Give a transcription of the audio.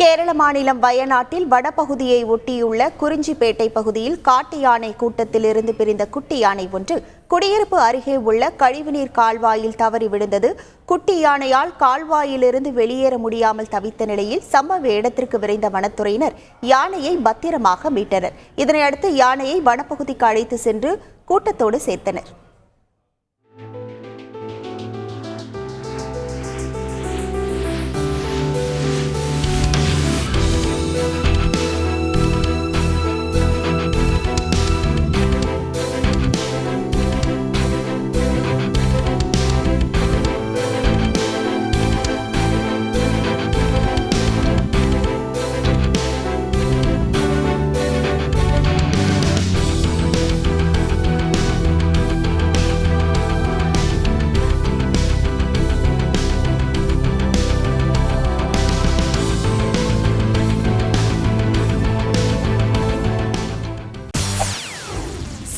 கேரள மாநிலம் வயநாட்டில் வடபகுதியை ஒட்டியுள்ள குறிஞ்சிப்பேட்டை பகுதியில் காட்டு யானை கூட்டத்திலிருந்து பிரிந்த குட்டி யானை ஒன்று குடியிருப்பு அருகே உள்ள கழிவுநீர் கால்வாயில் தவறி விழுந்தது. குட்டி யானையால் கால்வாயிலிருந்து வெளியேற முடியாமல் தவித்த நிலையில் சம்பவ இடத்திற்கு விரைந்த வனத்துறையினர் யானையை பத்திரமாக மீட்டனர். இதனையடுத்து யானையை வனப்பகுதிக்கு அழைத்து சென்று கூட்டத்தோடு சேர்த்தனர்.